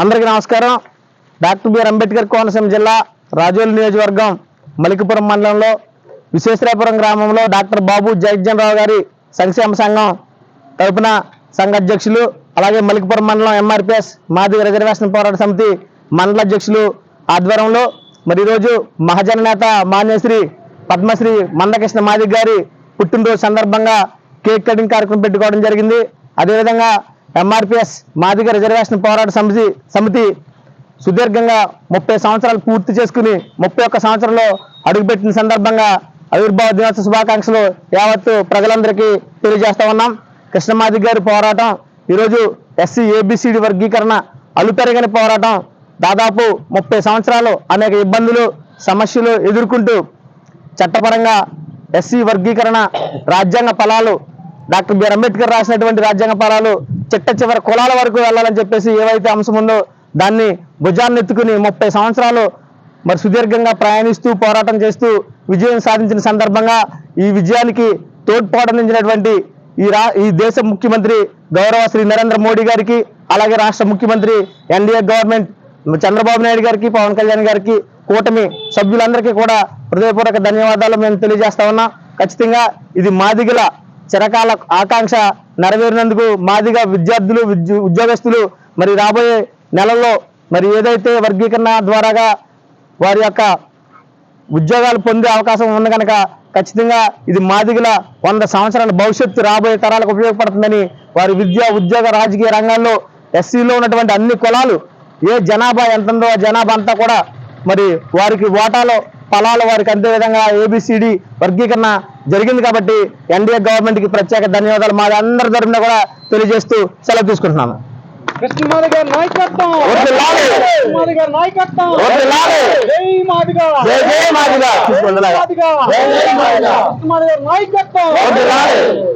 అందరికీ నమస్కారం. Doctor BR Ambedkar Konaseema జిల్లా రాజోలు నియోజకవర్గం మలికిపురం మండలంలో విశ్వేశ్వరాపురం గ్రామంలో డాక్టర్ బాబు రావు గారి సంక్షేమ సంఘం తరపున సంఘ అధ్యక్షులు అలాగే మలికిపురం మండలం ఎంఆర్పిఎస్ మాధవి రిజర్వేషన్ పోరాట సమితి మండల అధ్యక్షులు ఆధ్వర్యంలో మరి ఈరోజు మహాజన నేత మాన్యశ్రీ పద్మశ్రీ మందకృష్ణ మాదిక్ గారి పుట్టినరోజు సందర్భంగా కేక్ కటింగ్ కార్యక్రమం పెట్టుకోవడం జరిగింది. అదేవిధంగా ఎంఆర్పిఎస్ మాదిగ రిజర్వేషన్ పోరాట సమితి సమితి సుదీర్ఘంగా ముప్పై సంవత్సరాలు పూర్తి చేసుకుని ముప్పై ఒక్క సంవత్సరంలో అడుగుపెట్టిన సందర్భంగా ఆవిర్భావ దినోత్సవ శుభాకాంక్షలు యావత్తు ప్రజలందరికీ తెలియజేస్తా ఉన్నాం. కృష్ణమాది గారి పోరాటం ఈరోజు ఎస్సీ ఏబిసిడి వర్గీకరణ అలుపెరగని పోరాటం దాదాపు ముప్పై సంవత్సరాలు అనేక ఇబ్బందులు సమస్యలు ఎదుర్కొంటూ చట్టపరంగా ఎస్సీ వర్గీకరణ రాజ్యాంగ ఫలాలు డాక్టర్ బిఆర్ అంబేద్కర్ రాసినటువంటి రాజ్యాంగ ఫలాలు చిట్ట చివరి కులాల వరకు వెళ్ళాలని చెప్పేసి ఏవైతే అంశం ఉందో దాన్ని భుజాన్ని ఎత్తుకుని ముప్పై సంవత్సరాలు మరి సుదీర్ఘంగా ప్రయాణిస్తూ పోరాటం చేస్తూ విజయం సాధించిన సందర్భంగా ఈ విజయానికి తోడ్పాటందించినటువంటి ఈ రా ఈ దేశ ముఖ్యమంత్రి గౌరవ శ్రీ నరేంద్ర మోడీ గారికి అలాగే రాష్ట్ర ముఖ్యమంత్రి ఎన్డీఏ గవర్నమెంట్ చంద్రబాబు నాయుడు గారికి పవన్ కళ్యాణ్ గారికి కూటమి సభ్యులందరికీ కూడా హృదయపూర్వక ధన్యవాదాలు మేము తెలియజేస్తా ఉన్నాం. ఖచ్చితంగా ఇది మాదిగల చిరకాల ఆకాంక్ష నెరవేరినందుకు మాదిగా విద్యార్థులు ఉద్యోగస్తులు మరి రాబోయే నెలల్లో మరి ఏదైతే వర్గీకరణ ద్వారాగా వారి యొక్క ఉద్యోగాలు పొందే అవకాశం ఉంది కనుక ఖచ్చితంగా ఇది మాదిగల వంద సంవత్సరాల భవిష్యత్తు రాబోయే తరాలకు ఉపయోగపడుతుందని వారి విద్య ఉద్యోగ రాజకీయ రంగాల్లో ఎస్సీలో ఉన్నటువంటి అన్ని కులాలు ఏ జనాభా ఎంత ఉందో ఆ జనాభా అంతా కూడా మరి వారికి ఓటాలో ఫలాలు వారికి అంతే విధంగా ఏబిసిడి వర్గీకరణ జరిగింది కాబట్టి ఎన్డీఏ గవర్నమెంట్కి ప్రత్యేక ధన్యవాదాలు. మా అందరి తరఫున కూడా తెలియజేస్తూ సెలవు తీసుకుంటున్నాను. గారి నాయకత్వం! గారి. జై మాదిగా! జై మాదిగా! గారి.